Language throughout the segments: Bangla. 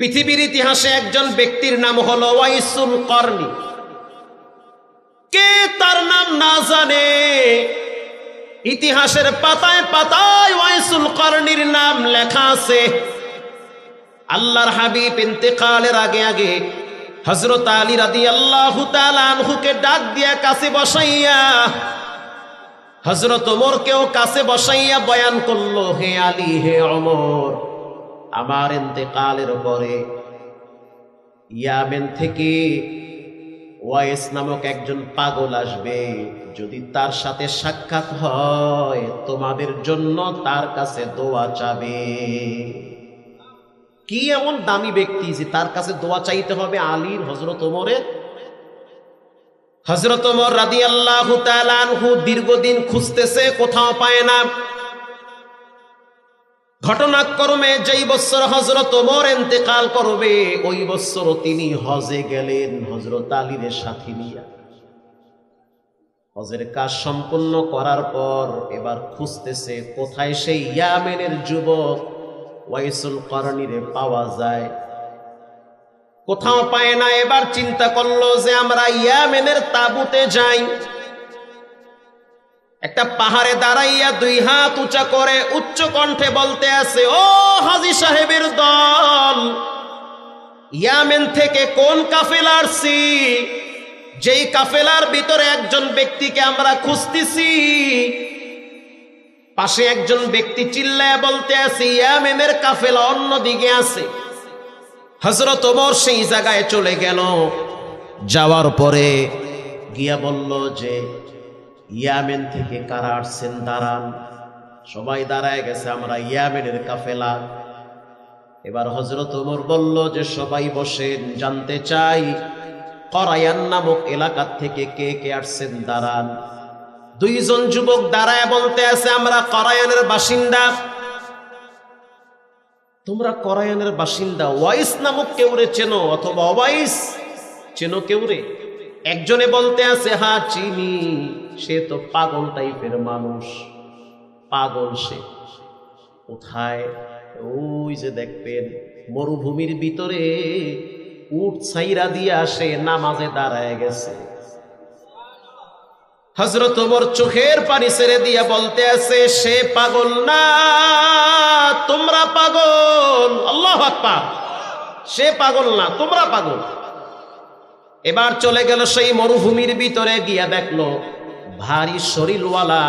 পৃথিবীর ইতিহাসে একজন ব্যক্তির নাম হলো ওয়াইসুল কর্নি কে তার নাম না জানে? ইতিহাসের পাতায় পাতায় ওয়াইসুল কর্নির নাম লেখা আছে। আল্লাহর হাবিব ইন্তেকালের আগে আগে হজরত আলী রাদি আল্লাহ আনহুকে ডাক দিয়া কাছে বসাইয়া হজরত ওমরকেও কাছে বসাইয়া বয়ান করল, হে আলী, হে অমর আমার ইন্তেকালের পরে ইয়ামেন থেকে ওয়াইস নামক একজন পাগল আসবে। যদি তার সাথে সাক্ষাৎ হয়, তোমাদের জন্য তার কাছে দোয়া চাবে। কি এমন দামি ব্যক্তি যে তার কাছে দোয়া চাইতে হবে? আলীর হজরত ওমরের হজরত ওমর রাদি আল্লাহ দীর্ঘদিন খুঁজতেছে, কোথাও পায় না। ঘটনাক্রমে যেই বছর হজরত ওমর এন্তেকাল করবে, ওই বছর তিনি হজে গেলেন হজরত আলীর সাথী নিয়ে। হজের কাজ সম্পূর্ণ করার পর এবার খুঁজতেছে কোথায় সেই ইয়ামেনের যুবক, ওয়াইসুল করণীরে পাওয়া যায়। কোথাও পায় না, এবার চিন্তা করল যে আমরা ইয়ামেনের তাবুতে যাই। একটা পাহাড়ে দাঁড়াইয়া দুই হাত উঁচা করে উচ্চ কণ্ঠে বলতে আছে, ও হাজি সাহেবের দল, ইয়ামেন থেকে কোন কাফেলা আসছি যেই কাফেলার ভিতরে একজন ব্যক্তিকে আমরা খুঁজতেছি। পাশে একজন ব্যক্তি চিল্লায় বলতে আছে, ইয়ামেনের কাফেলা অন্য দিকে আছে। হজরত ওমর সেই জায়গায় চলে গেল। যাওয়ার পরে গিয়া বলল যে ইয়ামেন থেকে কারা আসছেন? দাঁড়ান। সবাই দাঁড়ায় গেছে, আমরা ইয়ামেনের কাফেলা। এবার হজরত ওমর বলল যে, সবাই বসেন, জানতে চাই, করায়ান নামক এলাকার থেকে কে কে আসছেন? দাঁড়ান। দুইজন যুবক দাঁড়ায় বলতে আছে, আমরা করায়ানের বাসিন্দা। তোমরা করায়ানের বাসিন্দা? ওয়াইস নামক কেউ রে চেনো অথবা অবাইস? চেনো কেউ রে একজনে বলতে আছে হা চিনি। সে তো পাগল টাইপের মানুষ। পাগল সে। কোথায়? ওই যে দেখবেন, মরুভূমির ভিতরে উট ছাইরা দিয়ে আসে নামাজে দাঁড়ায় গেছে। হজরত ওমর চোখের পানি ছেড়ে দিয়া বলতে আছে, সে পাগল না, তোমরা পাগল। আল্লাহ সে পাগল না, তোমরা পাগল। এবার চলে গেল সেই মরুভূমির ভিতরে গিয়া দেখল ভারী শরীরওয়ালা,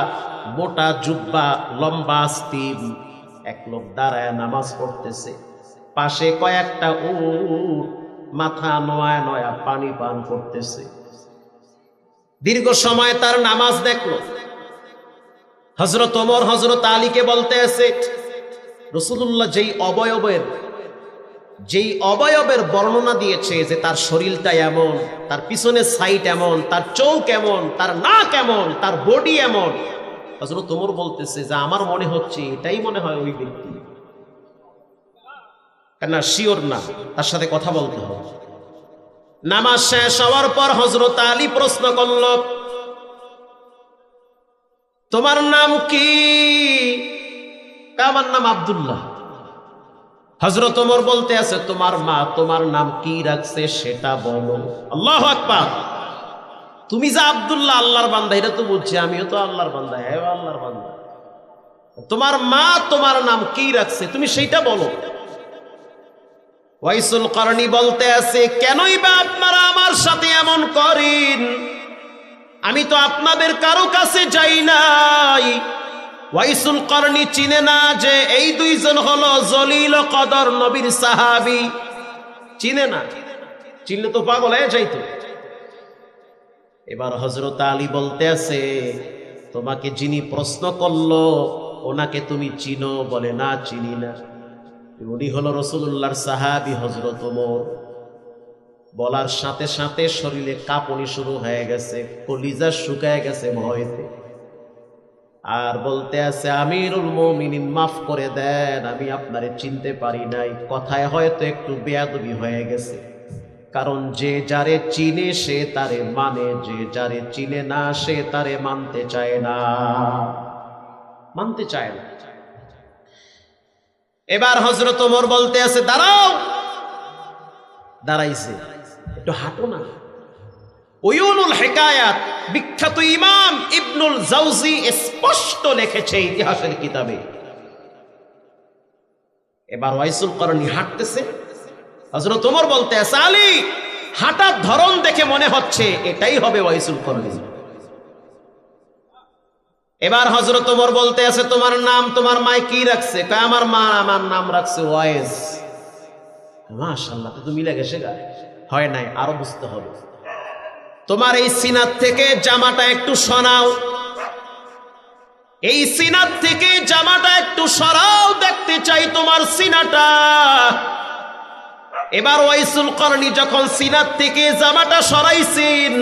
মোটা জুব্বা, লম্বা স্তিম এক লোক দাঁড়ায় নামাজ পড়তেছে। পাশে কয়েকটা উট, মাথা নয়া নয়া পানি পান করতেছে। দীর্ঘ সময় তার নামাজ দেখল। হজরত ওমর হজরত আলীকে বলতে আছে রসুল্লাহ যেই অবয়বের যেই অবয়বের বর্ণনা দিয়েছে যে তার শরীরটা এমন, তার পিছনের সাইট এমন, তার চোখ এমন, তার নাক এমন, তার বডি এমন। হজরত তোমর বলতেছে যে আমার মনে হচ্ছে এটাই মনে হয় ওই ব্যক্তি। কেন শিওর না, তার সাথে কথা বলতে হবে। নামাজ শেষ হওয়ার পর হজরত আলী প্রশ্ন করল, তোমার নাম কি? আমার নাম আবদুল্লাহ। হজরত ওমর বলতে আছে, তোমার মা তোমার নাম কি রাখছে সেটা বলো। আল্লাহ আকবার। তুমি যে আবদুল্লাহ, আল্লাহর বান্দা, এটা তো বুঝছি, আমিও তো আল্লাহর বান্দা হ্যাঁ আল্লাহর বান্দা। তোমার মা তোমার নাম কি রাখছে, তুমি সেইটা বলো। ওয়াইসুল করণী বলতে আছে, কেনই বা আপনারা আমার সাথে এমন করেন? আমি তো আপনাদের কারও কাছে যাই নাই। ওয়াইসুল করণী চিনে না যে এই দুইজন হলো জলিল কদর নবীর সাহাবি। চিনে না? চিনলে তো পাগল হয়ে যাইতো। এবার হজরত আলী বলতে আছে, তোমাকে যিনি প্রশ্ন করল, ওনাকে তুমি চিনো বলে না চিনি না। উনি হলো রসুল্লাহর সাহাবি হজরত ওমর। বলার সাথে সাথে শরীরে কাঁপুনি শুরু হয়ে গেছে, কলিজা শুকায় গেছে ভয়তে। আর বলতে আছে, আমিরুল মমিনিন, মাফ করে দেন, আমি আপনারে চিনতে পারি নাই। কথায় হয়তো একটু বেয়াদবি হয়ে গেছে। কারণ যে যারে চিনে, সে তারে মানে যে যারে চিনে না, সে তারে মানতে চায় না। মানতে চায় না। এবার হজরত ওমর বলতে আছে, দাঁড়াও! দাঁড়াইছে। একটু হাঁটো না। ওয়ুনুল হেকায়াত, বিখ্যাত ইমাম! ইবনুল জাউজি স্পষ্ট লিখেছে ইতিহাসের কিতাবে। এবার ওয়াইসুল করণী হাঁটতেছে। হজরত ওমর বলতে আলী, হাঁটার ধরন দেখে মনে হচ্ছে এটাই হবে ওয়াইসুল করণী। এবার হজরত ওমর বলতে আছে তোমার নাম, তোমার মায় কি রাখছে? আমার মা, আমার নাম রাখছে ওয়াইস মাশাল্লাহ তো মিলে গেছে গা। হয় নাই, আরও বুঝতে হবে। তোমার এই সিনার থেকে জামাটা একটু সরাও। এই সিনার থেকে জামাটা একটু সরাও, দেখতে চাই তোমার সিনাটা। এবার ওয়াইসুল করনি যখন সিনার থেকে জামাটা সরাইছেন,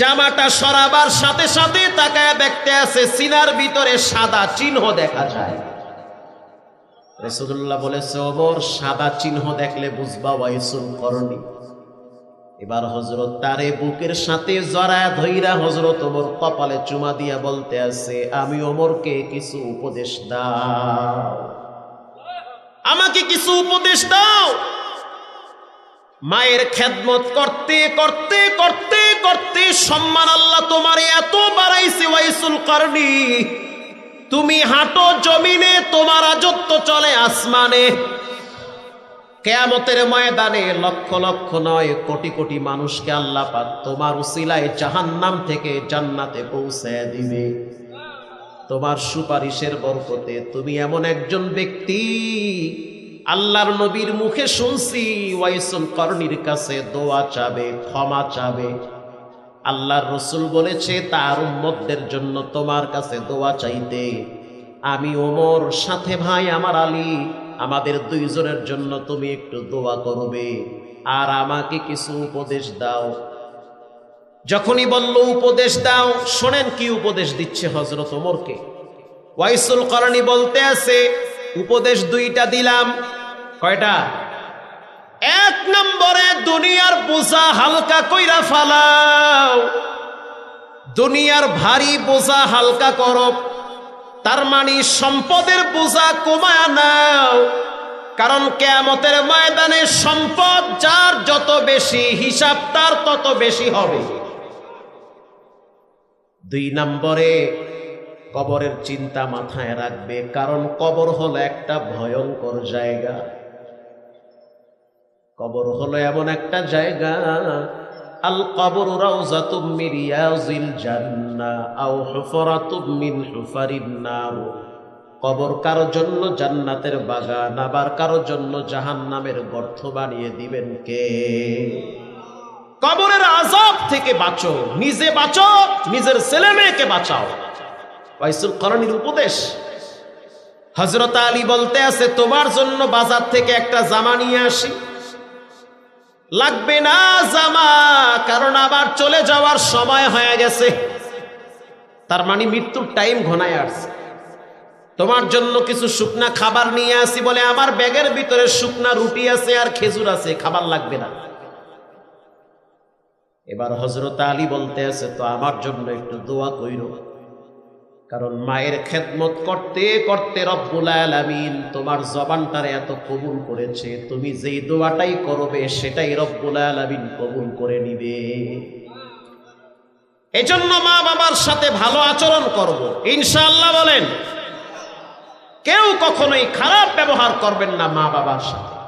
জামাটা সরাবার সাথে সাথে তাকায় দেখতে আছে সিনার ভিতরে সাদা চিহ্ন দেখা যায়। রসুল্লাহ বলেছে ওমর সাদা চিহ্ন দেখলে বুঝবা ওয়াইসুল করনি এবার হজরত তারে বুকের সাথে জরা ধইরা হজরত ওমর কপালে চুমা দিয়া বলতে আছে, আমি ওমরকে কিছু উপদেশ দাও। আমাকে কিছু উপদেশ দাও? মায়ের খেদমত করতে করতে করতে করতে সম্মান আল্লাহ তোমার এত বাড়াইছে, ওয়াইসুল করনি তুমি হাঁটো জমিনে, তোমার রাজত্ব চলে আসমানে। কেয়ামতের ময়দানে লক্ষ লক্ষ নয়, কোটি কোটি মানুষকে আল্লাহ পাক তোমার উসিলায় জাহান্নাম থেকে জান্নাতে পৌঁছে দিবে। তোমার সুপারিশের বরকতে তুমি এমন একজন ব্যক্তি, আল্লাহর নবীর মুখে শুনছি, ওয়াইসুল করনির কাছে দোয়া চাবে, ক্ষমা চাবে। আল্লাহর রসুল বলেছে, তার উম্মতদের জন্য তোমার কাছে দোয়া চাইতে। আমি ওমর, সাথে ভাই আমার আলী আমাদের দুইজনের জন্য তুমি একটু দোয়া করবে। আর আমাকে কিছু উপদেশ দাও। যখনই বলল উপদেশ দাও, শোনেন কি উপদেশ দিচ্ছে হজরত ওমরকে। ওয়াইসুল করণী বলতে আছে, উপদেশ দুইটা দিলাম। কয়টা? এক নম্বরে, দুনিয়ার বোঝা হালকা কইরা ফালাও। দুনিয়ার ভারী বোঝা হালকা করো। তার মানে সম্পদের বোঝা কমায় নাও। কারণ কেয়ামতের ময়দানে সম্পদ যার যত বেশি হিসাব, তার তত বেশি হবে। দুই নম্বরে কবরের চিন্তা মাথায় রাখবে, কারণ কবর হলো একটা ভয়ঙ্কর জায়গা। কবর হলো এমন একটা জায়গা আল কবর রাউজাতুম মিন রিয়াজিল জান্নাহ আও হুফরাতুম মিন কবর কারও জন্য জান্নাতের বাগান, আবার কারও জন্য জাহান্নামের গর্ত বানিয়ে দিবেন কে? কবরের আজাব থেকে বাঁচো, নিজে বাঁচো, নিজের ছেলে মেয়েকে বাঁচাও। ওয়াইসুল করণীর উপদেশ হজরত আলী বলতে আছে, তোমার জন্য বাজার থেকে একটা জামা নিয়ে আসি। লাগবে না জামা, কারণ আবার চলে যাওয়ার সময় হয়ে গেছে। তার মানে মৃত্যুর টাইম ঘনায় আসছে। তোমার জন্য কিছু শুকনা খাবার নিয়ে আসি বলে আমার ব্যাগের ভিতরে শুকনা রুটি আছে আর খেজুর আছে, খাবার লাগবে না। এবার হজরত আলী বলতে আছে, তো আমার জন্য একটু দোয়া কইর। কারণ মায়ের খেদমত করতে করতে রব্বুল আলামিন তোমার জবানটারে এত কবুল করেছে। তুমি যেই দোয়াটাই করবে, সেটাই রব্বুল আলামিন কবুল করে নিবে। এজন্য মা বাবার সাথে ভালো আচরণ করব। ইনশাআল্লাহ বলেন, কেউ কখনোই খারাপ ব্যবহার করবেন না মা বাবার সাথে।